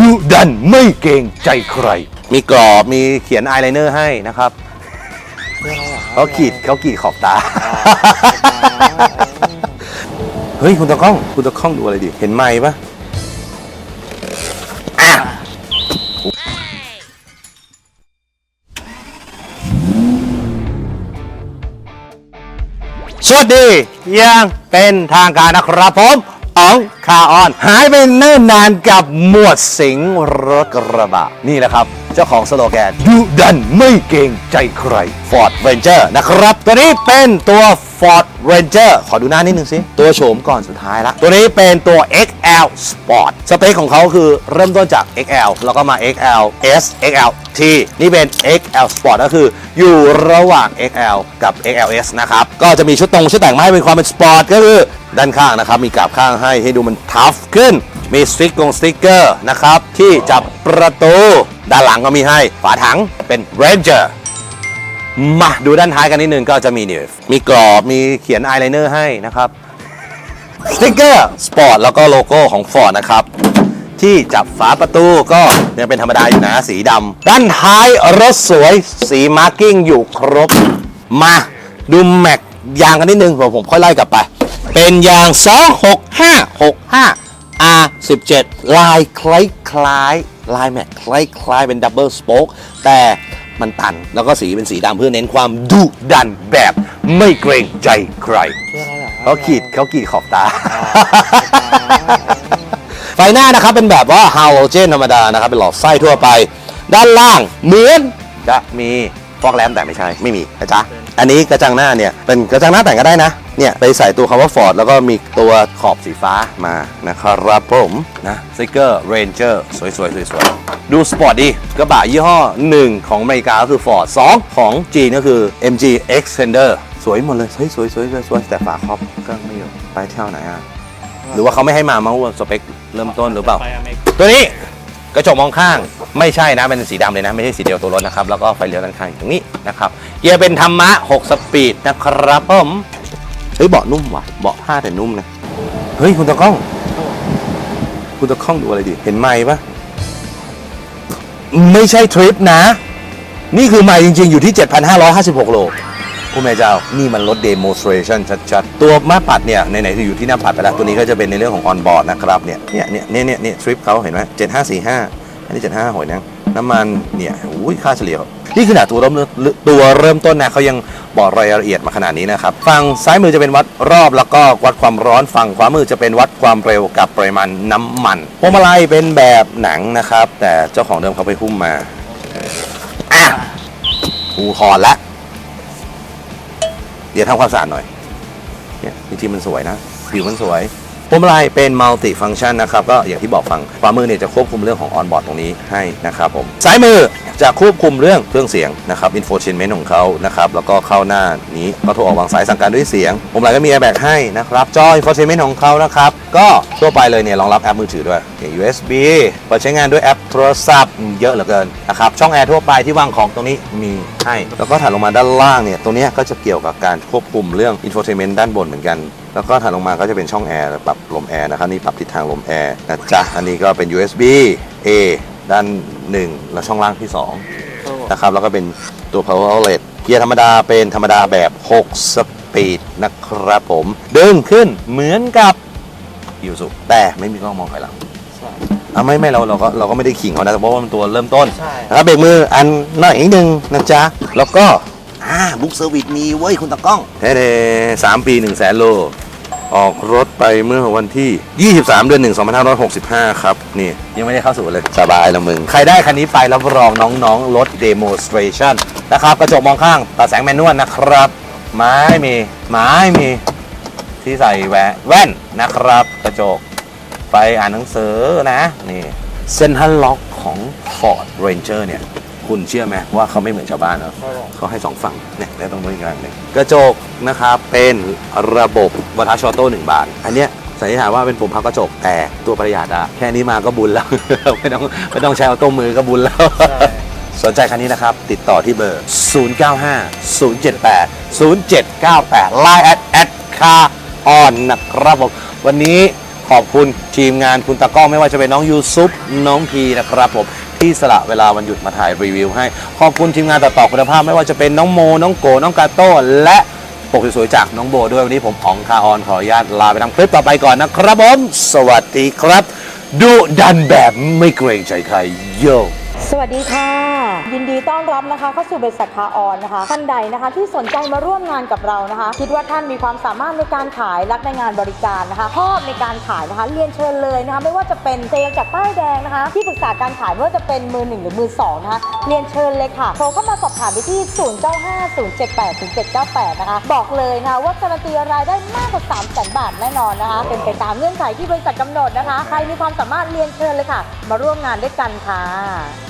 ดุดันไม่เกรงใจใคร มีกรอบมีเขียนอายไลเนอร์ให้นะครับเขาขีดเขาขีดขอบตา เฮ้ย คุณตะกล้อง คุณตะกล้องดูอะไรดิ เห็นไม้ปะอะสวัสดียังเป็นทางการนะครับผม อ๋องคาออน หายไปเนิ่นนานกับหมวดสิงห์รถกระบะ นี่แหละครับ เจ้าของสโลแกนดุดันไม่เกรงใจใคร Ford Ranger นะครับ ตัวนี้เป็นตัว Ford Ranger ขอดูหน้านิดนึงสิ ตัวโฉมก่อนสุดท้ายละ ตัวนี้เป็นตัว XL Sport สเปคของเขาคือเริ่มต้นจาก XL แล้วก็มา XL S XL T นี่เป็น XL Sport ก็คืออยู่ระหว่าง XL กับ XLS นะครับ ก็จะมีชุดตรงชุดแต่งมาให้เป็นความเป็นสปอร์ตก็คือ ด้านข้างนะครับ มีกราบข้างให้ให้ดูมันทัฟขึ้น มีสติ๊กกงสติ๊กเกอร์นะครับ ที่จับประตู ด้านหลังก็มีให้ ฝาถังเป็น Ranger มาดูด้านท้ายกันนิดนึงก็จะมีนี่มีกรอบมีเขียนอายไลเนอร์ให้นะครับสติ๊กเกอร์สปอร์ตแล้วก็โลโก้ของ Ford นะครับ ที่จับฝาประตูก็ยังเป็นธรรมดาอยู่นะสีดำด้านท้ายรถสวยสีมาร์กิ้งอยู่ครบ มาดูแม็กยางกันนิดนึงผมผมค่อยไล่กลับไป เป็นยาง 26565 R17 ลายคล้ายคล้ายๆลายแม็กคล้ายคล้ายๆเป็นดับเบิลสโป๊กแต่มันตัน แล้วก็สีเป็นสีดำเพื่อเน้นความดุดันแบบไม่เกรงใจใคร เขาขีดเขาขีดขอบตา ไฟหน้านะครับเป็นแบบว่าฮาโลเจนธรรมดานะครับ เป็นหลอดไส้ทั่วไป ด้านล่างเหมือนจะมีฟอกแรมแต่ไม่ใช่ ไม่มีนะจ๊ะ อันนี้กระจังหน้าเนี่ย เป็นกระจังหน้าแต่งก็ได้นะ เนี่ยไปใส่ตัวคำว่า Ford แล้วก็มีตัวขอบสีฟ้ามานะครับผมนะสติกเกอร์ Ranger สวยๆสวยๆดูสปอร์ตดีกระบะยี่ห้อ 1 ของอเมริกาก็คือ Ford 2 ของจีนก็คือ MG Extender สวยหมดเลยเฮ้ยสวยๆสวยๆสวยๆแต่ฝาครอบก็ไม่อยู่ไปเที่ยวไหนอะหรือว่าเขาไม่ให้มามาว่าสเปคเริ่มต้นหรือเปล่าไปอเมริกาตัวนี้กระจกมองข้างไม่ใช่นะเป็นสีดำเลยนะไม่ใช่สีเดียวตัวรถนะครับแล้วก็ไฟเลี้ยวด้านข้างอยู่ตรงนี้นะครับเกียร์เป็นธรรมะ 6 สปีดนะครับผม เฮ้ยเบาะนุ่มว่ะเบาะผ้าแต่นุ่มนะเฮ้ยคุณตะกล้อง คุณตะกล้องดูอะไรดิเห็นไม้ปะไม่ใช่ทริปนะ นี่คือไม้จริงๆอยู่ที่ 7,556 โลโอ้แม่เจ้า นี่มันรถ demonstration ชัดๆ ตัวมาปัดเนี่ย ไหนๆคืออยู่ที่หน้าปัดไปแล้ว ตัวนี้ก็จะเป็นในเรื่องของ on board นะครับ เนี่ย เนี่ย เนี่ย เนี่ยเนี่ยเนี่ยทริปเขาเห็นไหม7545อันนี้75หอยนะน้ำมัน เนี่ย อุ้ย ค่าเฉลี่ย นี่ขนาดตัวเริ่มตัวเริ่มต้นนะเขายัง บอกรายละเอียดมาขนาดนี้นะครับฝั่งซ้ายมือจะเป็นวัดรอบแล้วก็วัดความร้อนฝั่งขวามือจะเป็นวัดความเร็วกับปริมาณน้ำมันพวงมาลัยเป็นแบบหนังนะครับ แต่เจ้าของเดิมเขาไปหุ้มมาอะกูหอดละเดี๋ยวทำความสะอาดหน่อยเนี่ยจริงๆมันสวยนะผิวมันสวย พวงมาลัยเป็นมัลติฟัง c t ชันนะครับก็อย่างที่บอกฟังขวามือเนี่ยจะควบคุมเรื่องของออนบอร์ดตรงนี้ให้นะครับผมซ้ายมือจะควบคุมเรื่องเครื่องเสียงนะครับอินโฟเชนเมนต์ของเขานะครับแล้วก็เข้าหน้านี้ก็โทรออกวางสายสั่งการด้วยเสียงพวงมาลัยก็มีแอร์แบกให้นะครับจออินโฟเชนเมนต์ของเขานะครับก็ทั่วไปเลยเนี่ยรองรับแอปมือถือด้วยเนี่ย USB เปิดใช้งานด้วยแอปโทรศัพท์เยอะเหลือเกินนะครับช่องแอร์ทั่วไปที่วางของตรงนี้มีให้ แล้วก็ถัดลงมาด้านล่างเนี่ยตรงนี้ก็จะเกี่ยวกับการควบคุมเรื่องอินโฟเทนเมนต์ด้านบนเหมือนกัน แล้วก็ถัดลงมาก็จะเป็นช่องแอร์ปรับลมแอร์นะครับนี่ปรับทิศทางลมแอร์นะจ๊ะอันนี้ก็เป็น USB A ด้านหนึ่งแล้วช่องล่างที่สองนะครับแล้วก็เป็นตัว power outlet เกียร์ธรรมดาเป็นธรรมดาแบบ 6 สปีดนะครับผมดึงขึ้นเหมือนกับยูสุแต่ไม่มีกล้องมองถอยหลัง อะไม่ไม่เราเราก็เราก็ไม่ได้ขิงเขานะเพราะว่ามันตัวเริ่มต้นใช่นะครับเบรกมืออันหน่อยนิดนึงนะจ๊ะ แล้วก็อ่าบุ๊กเซอร์วิสมีเว้ยคุณตากล้อง เฮ้สามปี1นึ่งแสนโล ออกรถไปเมื่อวันที่ 23 เดือน 1 2565 ครับ นี่ ยังไม่ได้เข้าสู่เลย สบายละมึง ใครได้คันนี้ไปรับรองน้องๆ รถ demonstration นะครับ กระจกมองข้างตัดแสงแมนนวลนะครับ ไม้มี ไม้มี ที่ใส่แหวนแว่นนะครับ กระจก ไปอ่านหนังสือนะนี่เซนทันล็อกของ Ford Ranger เนี่ย คุณเชื่อไหมว่าเขาไม่เหมือนชาวบ้านเนอะครับผมเขาให้สองฝั่งเนี่ยแล้วตรงนี้กลางหนึ่งกระจกนะครับเป็นระบบวัฏชอโต้หนึ่งบานอันเนี้ยสันนิษฐานว่าเป็นปุ่มพับกระจกแต่ตัวประหยัดอะแค่นี้มาก็บุญแล้ว ไม่ต้องไม่ต้องใช้ออโต้มือก็บุญแล้วใช่สนใจคันนี้นะครับ ติดต่อที่เบอร์ 095 078 0798 Line at at car on นะครับผมวันนี้ ขอบคุณทีมงานคุณตากล้องไม่ว่าจะเป็นน้องยูซุปน้องพีนะครับผมที่สละเวลาวันหยุดมาถ่ายรีวิวให้ ขอบคุณทีมงานตัดต่อคุณภาพ ไม่ว่าจะเป็นน้องโม น้องโก น้องกาโต้ และปกสวยๆจากน้องโบด้วยวันนี้ผมอ๋องคาออนขออนุญาตลาไปทำคลิปต่อไปก่อนนะครับผม สวัสดีครับดุดันแบบไม่เกรงใจใครโย สวัสดีค่ะ ยินดีต้อนรับนะคะเข้าสู่บริษัทคาออนนะคะท่านใดนะคะ ที่สนใจมาร่วมงานกับเรานะคะ คิดว่าท่านมีความสามารถในการขายรักในงานบริการนะคะชอบในการขายนะคะเรียนเชิญเลยนะคะ ไม่ว่าจะเป็นเซลจากป้ายแดงนะคะ ที่ปรึกษาการขายไม่ว่าจะเป็นมือหนึ่งหรือมือสองนะคะเรียนเชิญเลยค่ะโทรเข้ามาสอบถามไปที่0 9 5 0 7 8 0 7 9 8นะคะบอกเลยนะคะว่าการันตีรายได้มากกว่า3 0 0 0 0 0บาทแน่นอนนะคะ เป็นไปตามเงื่อนไขที่บริษัทกำหนดนะคะ ใครมีความสามารถเรียนเชิญเลยค่ะ มาร่วมงานด้วยกันค่ะ